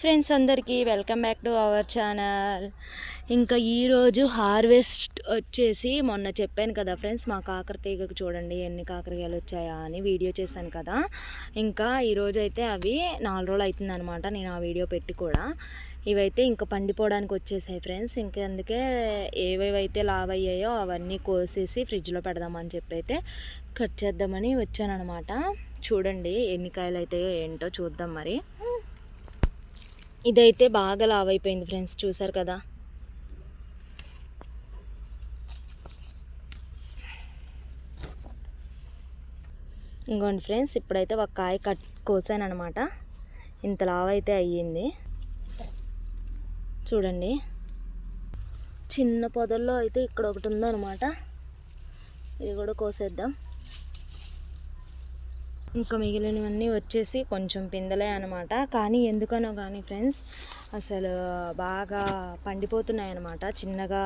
Friends అందరికీ welcome back to our channel ఇంకా ఈరోజు హార్వెస్ట్ వచ్చేసి మొన్న చెప్పాను కదా ఫ్రెండ్స్ మా కాకర తీగకు చూడండి ఎన్ని కాకరకాయలు వచ్చాయా అని వీడియో చేశాను కదా. ఇంకా ఈరోజు అయితే అవి నాలుగు రోజులు అవుతుందనమాట నేను ఆ వీడియో పెట్టి కూడా. ఇవైతే ఇంకా పండిపోవడానికి వచ్చేసాయి ఫ్రెండ్స్ ఇంకా అందుకే ఏవేవైతే లావ్ అయ్యాయో అవన్నీ కోసేసి ఫ్రిడ్జ్లో పెడదామని చెప్పి అయితే కట్ చేద్దామని వచ్చానమాట చూడండి ఎన్ని కాయలు అవుతాయో ఏంటో చూద్దాం మరి. ఇదైతే బాగా లావ్ అయిపోయింది ఫ్రెండ్స్ చూసారు కదా? ఇంకోండి ఫ్రెండ్స్ ఇప్పుడైతే ఒక కాయ కట్ కోసాను అనమాట ఇంత లావ్ అయితే అయ్యింది. చూడండి. చిన్న పొదల్లో అయితే ఇక్కడ ఒకటి ఉందన్నమాట. ఇది కూడా కోసేద్దాం. ఇంకా మిగిలినవన్నీ వచ్చేసి కొంచెం పిందలే అనమాట కానీ ఎందుకనో కానీ ఫ్రెండ్స్ అసలు బాగా పండిపోతున్నాయి అనమాట చిన్నగా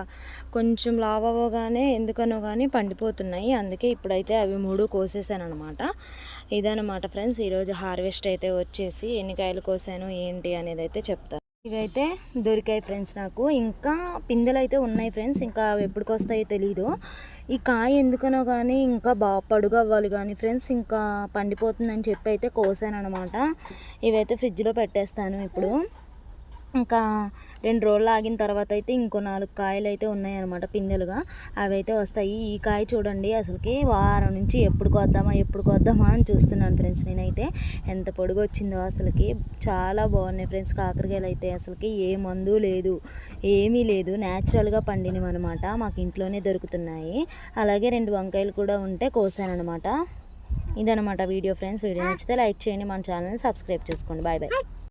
కొంచెం లావవగానే ఎందుకనో కానీ పండిపోతున్నాయి. అందుకే ఇప్పుడైతే అవి మూడు కోసేసాను అనమాట ఇదనమాట ఫ్రెండ్స్ ఈరోజు హార్వెస్ట్ అయితే వచ్చేసి ఎన్ని కాయలు కోసాను ఏంటి అనేది అయితే చెప్తాను. ఇవైతే దొరికాయి ఫ్రెండ్స్ నాకు. ఇంకా పిందెలు అయితే ఉన్నాయి ఫ్రెండ్స్. ఇంకా అవి తెలీదు. ఈ కాయ ఎందుకనో కానీ ఇంకా బాగా పడుగు అవ్వాలి కానీ ఫ్రెండ్స్ ఇంకా పండిపోతుందని చెప్పి అయితే కోసాను అనమాట ఇవైతే ఫ్రిడ్జ్లో పెట్టేస్తాను ఇప్పుడు. ఇంకా రెండు రోజులు ఆగిన తర్వాత అయితే ఇంకో నాలుగు కాయలు అయితే ఉన్నాయన్నమాట పిందెలుగా. అవి అయితే వస్తాయి. ఈ కాయ చూడండి అసలుకి వారం నుంచి ఎప్పుడు కొద్దామా ఎప్పుడు కొద్దామా అని చూస్తున్నాను ఫ్రెండ్స్ నేనైతే. ఎంత పొడుగు వచ్చిందో అసలుకి. చాలా బాగున్నాయి ఫ్రెండ్స్ కాకరకాయలు అయితే అసలుకి ఏ మందు లేదు. ఏమీ లేదు. న్యాచురల్గా పండినవి అనమాట మాకు ఇంట్లోనే దొరుకుతున్నాయి. అలాగే రెండు వంకాయలు కూడా ఉంటే కోసానమాట ఇదనమాట వీడియో ఫ్రెండ్స్. వీడియో నచ్చితే లైక్ చేయండి. మన ఛానల్ని సబ్స్క్రైబ్ చేసుకోండి. Bye bye.